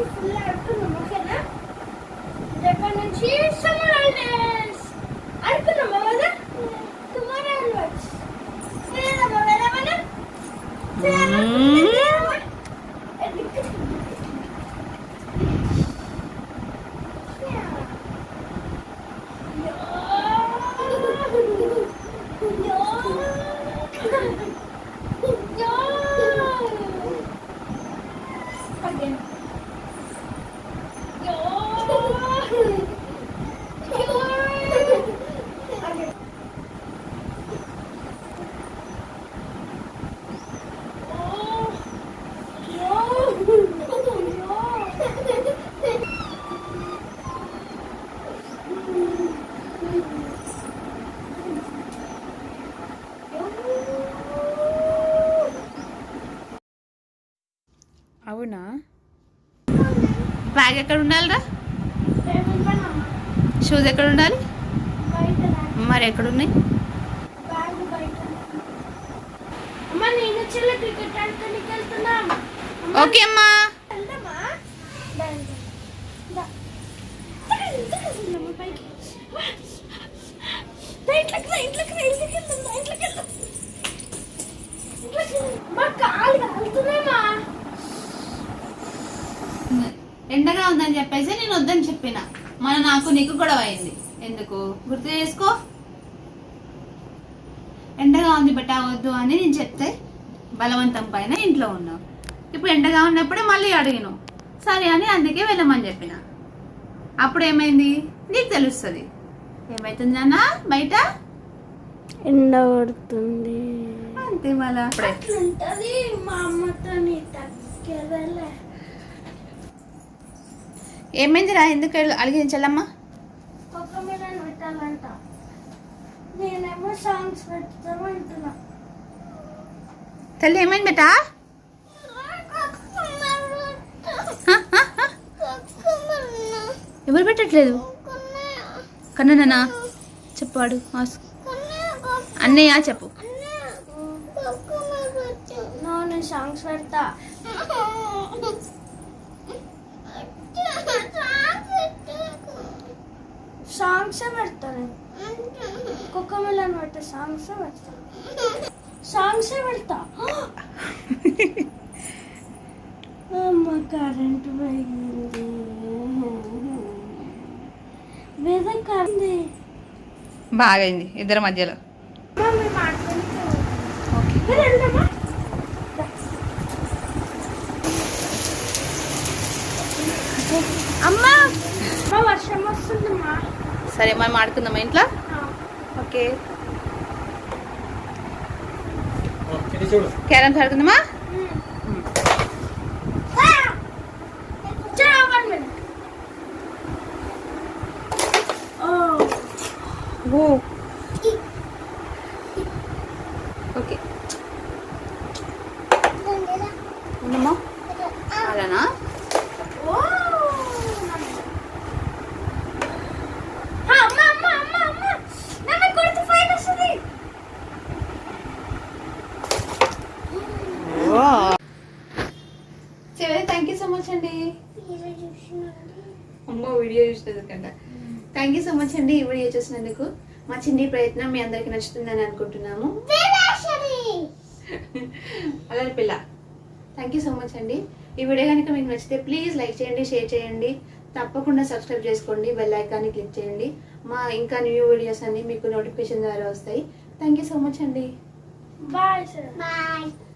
నుంచి ఫుల్ ఆడుకున్నాం ఓకేనా రేపటి నుంచి సమ్మర్ హాలిడేస్ అవునా బ్యాగ్ ఎక్కడ ఉండాలిరా? షూస్ ఎక్కడ ఉండాలి? మరి ఎక్కడ ఉన్నాయి? అమ్మ నేను చెల్లి క్రికెట్ ఆడుకోనికి వెళ్తున్నాం. ఓకే అమ్మా. దా, దా. ఎండగా ఉందని చెప్పేసి నేను వద్దని చెప్పిన. మన నాకు నీకు గొడవ అయింది ఎందుకు? గుర్తు చేసుకో. ఎండగా ఉంది బట్ట వద్దు అని నేను చెప్తే బలవంతం పైన ఇంట్లో ఉన్నావు. ఇప్పుడు ఎండగా ఉన్నప్పుడే మళ్ళీ అడిగిను సరే అని అందుకే వెళ్ళమని చెప్పిన. అప్పుడు ఏమైంది? నీకు తెలుస్తుంది. ఏమైతుంది అన్న బయట? ఎండ కొడుతుంది. అంతే మళ్ళా. అప్పుడే అట్లుంటది మా అమ్మతో నీ తగ్గదలే ఏమైంది రా ఎందుకు సాంగ్స్ పెడతామంటున్నా తల్లి ఏమైంది బేటా. ఎవరు పెట్టట్లేదు? కన్ననా చెప్పాడు అన్నయ్య చెప్పు. సాంగ్స్ పెడతా సాంగ్స్ పెడతా నేను కుక్క మిల్లని పెడతా సాంగ్స్ పెడతా. సాంగ్స్ పెడతా. అమ్మ కరెంట్ పోయింది. వెదకంది. బాగైంది ఇద్దరి మధ్యలో. అమ్మా అమ్మ వర్షం వస్తుందమ్మా. సరే మనం ఆడుకుందామా ఇంట్లో? ఓకే చూడు క్యారమ్స్ ఆడుకుందామా ఓ ఓకే ఉండమ్మా అలానా థ్యాంక్ యూ సో మచ్ అండి అమ్మో వీడియో చూసినందుకు కంట థ్యాంక్ యూ సో మచ్ అండి ఈ వీడియో చూసినందుకు. మా చిన్ని ప్రయత్నం మీ అందరికి నచ్చుతుందని అనుకుంటున్నాము. అలానే పిల్ల. థ్యాంక్ యూ సో మచ్ అండి. ఈ వీడియో కనుక మీకు నచ్చితే ప్లీజ్ లైక్ చేయండి షేర్ చేయండి. తప్పకుండా సబ్స్క్రైబ్ చేసుకోండి బెల్ ఐకాన్ని క్లిక్ చేయండి. మా ఇంకా న్యూ వీడియోస్ అన్ని మీకు నోటిఫికేషన్ ద్వారా వస్తాయి. థ్యాంక్ యూ సో మచ్ అండి. Bye sir bye